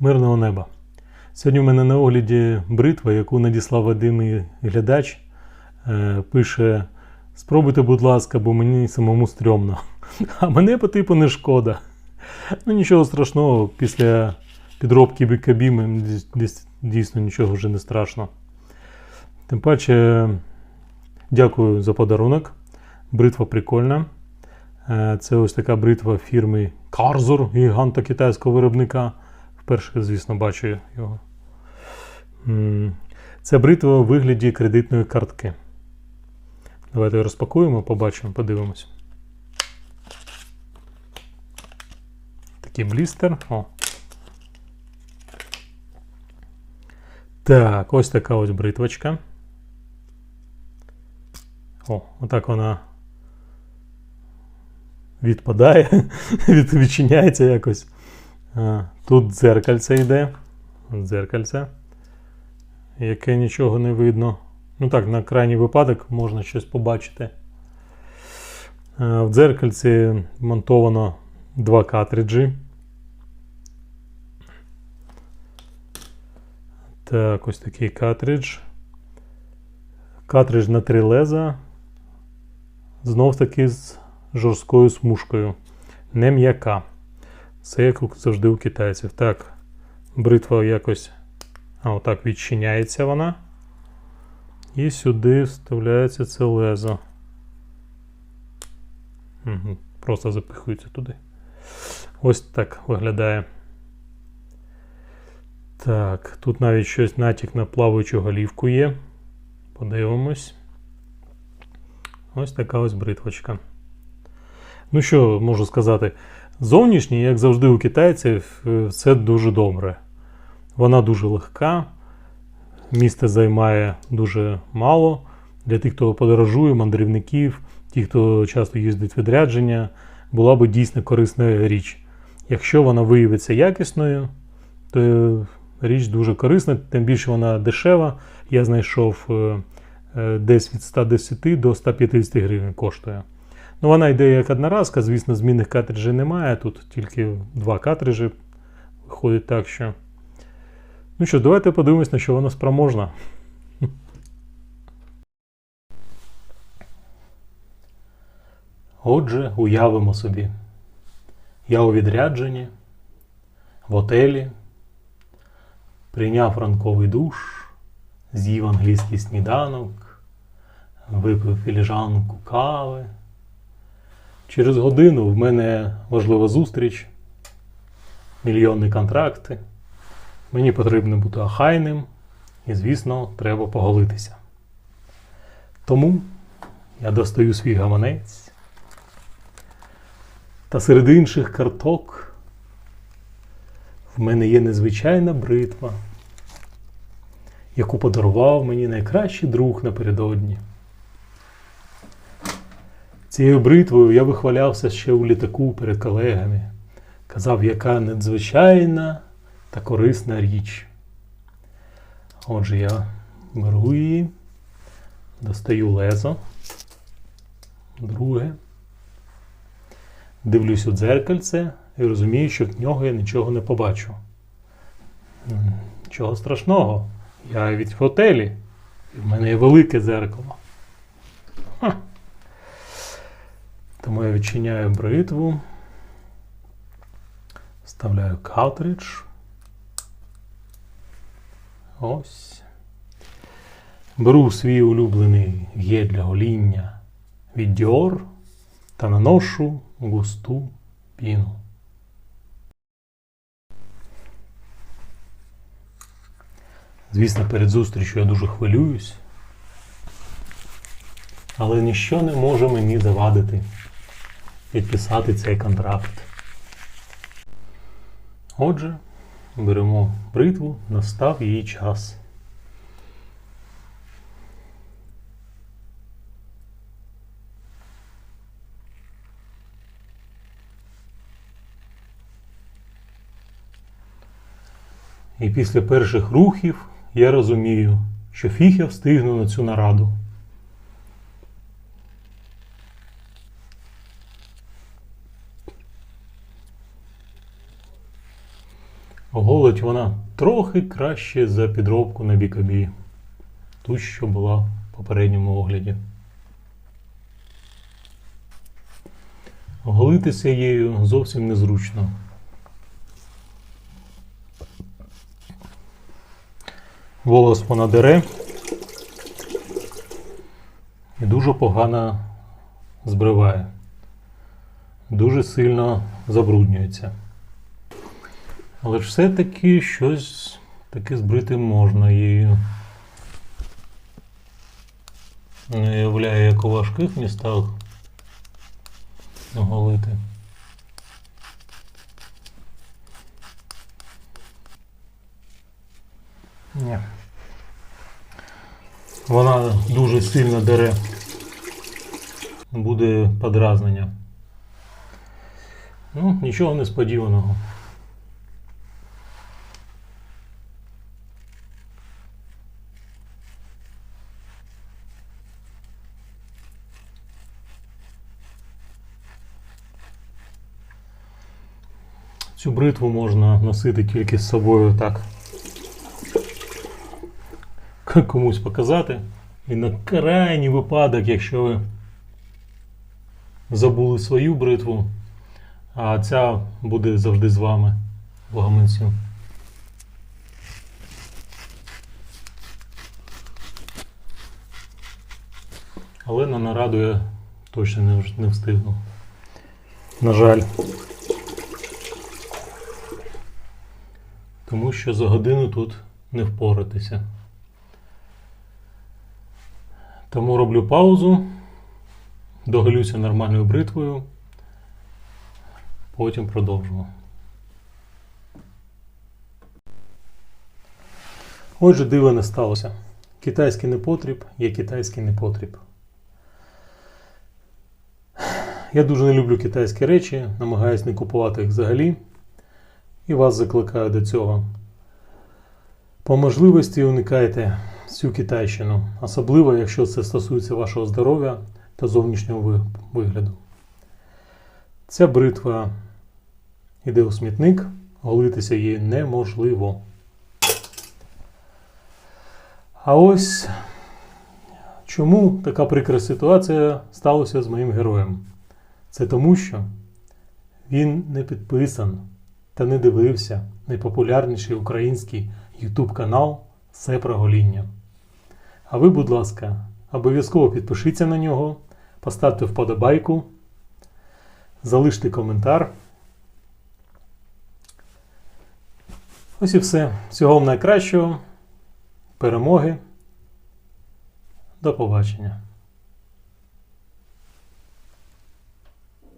Мирного неба. Сьогодні у мене на огляді бритва, яку надіслав Вадимий глядач. Е, Пише: спробуйте, будь ласка, бо мені самому стрьомно. А мене по типу не шкода. Ну нічого страшного, після підробки бікабіми дійсно нічого вже не страшно. Тим паче, дякую за подарунок. Бритва прикольна. Е, Це ось така бритва фірми Карзур, гіганта китайського виробника. Вперше, звісно, бачу його. Це бритва у вигляді кредитної картки. Давайте розпакуємо, побачимо, подивимось. Такий блістер. О. Так, ось така ось бритвочка. О, отак вона відпадає, відчиняється якось. Тут дзеркальце йде. Дзеркальце. Яке нічого не видно. Ну так, на крайній випадок можна щось побачити. В дзеркальці монтовано два картриджі. Так, ось такий картридж. Картридж на три леза. Знов таки з жорсткою смужкою. Не м'яка. Це як завжди у китайців. Так, бритва якось а, отак відчиняється вона. І сюди вставляється це лезо. Угу, просто запихується туди. Ось так виглядає. Так, тут навіть щось натяк на плаваючу голівку є. Подивимось. Ось така ось бритвочка. Ну що можу сказати? Зовнішній, як завжди у китайців, е, все дуже добре. Вона дуже легка, місце займає дуже мало. Для тих, хто подорожує, мандрівників, ті, хто часто їздить відрядження, була би дійсно корисна річ. Якщо вона виявиться якісною, то е, річ дуже корисна, тим більше вона дешева. Я знайшов е, десь від 110 до 150 гривень коштує. Ну, вона йде як одноразка, звісно, змінних картриджів немає. Тут тільки два картриджі. Виходить так, що. Ну що, давайте подивимось, на що вона спроможна. Отже, уявимо собі. Я у відрядженні, в отелі, прийняв ранковий душ, з'їв англійський сніданок, випив філіжанку кави. Через годину в мене важлива зустріч, мільйонні контракти. Мені потрібно бути охайним і, звісно, треба поголитися. Тому я достаю свій гаманець. Та серед інших карток в мене є незвичайна бритва, яку подарував мені найкращий друг напередодні. Цією бритвою я вихвалявся ще у літаку перед колегами. Казав, яка надзвичайна та корисна річ. Отже, я беру її, достаю лезо, друге, дивлюсь у дзеркальце і розумію, що в нього я нічого не побачу. Нічого страшного. Я від в готелі, і в мене є велике дзеркало. Тому я відчиняю бритву, вставляю картридж. Ось. Беру свій улюблений гель для гоління від Dior та наношу густу піну. Звісно, перед зустрічю я дуже хвилююсь, але ніщо не може мені завадити підписати цей контракт. Отже, беремо бритву, настав її час. І після перших рухів я розумію, що фіг я встигну на цю нараду. Голить вона трохи краще за підробку на бікабі. Ту, що була в попередньому огляді. Голитися її зовсім незручно. Волос вона дере і дуже погано збриває. Дуже сильно забруднюється. Але ж все-таки щось таки збрити можна її. Не уявляю, як у важких містах голити. Ні. Вона дуже сильно дере. Буде подразнення. Ну, нічого несподіваного. Цю бритву можна носити тільки з собою так. Комусь показати. І на крайній випадок, якщо ви забули свою бритву, а ця буде завжди з вами в. Але на нараду я точно не встигну. На жаль. Тому що за годину тут не впоратися. Тому роблю паузу, доголюся нормальною бритвою, потім продовжимо. Отже, дива не сталося. Китайський непотріб є китайський непотріб. Я дуже не люблю китайські речі, намагаюсь не купувати їх взагалі. І вас закликаю до цього. По можливості уникайте всю китайщину, особливо якщо це стосується вашого здоров'я та зовнішнього вигляду. Ця бритва йде у смітник, голитися її неможливо. А ось чому така прикра ситуація сталася з моїм героєм? Це тому, що він не підписан та не дивився найпопулярніший український YouTube канал Все про гоління. А ви, будь ласка, обов'язково підпишіться на нього, поставте вподобайку, залиште коментар. Ось і все. Всього вам найкращого. Перемоги. До побачення.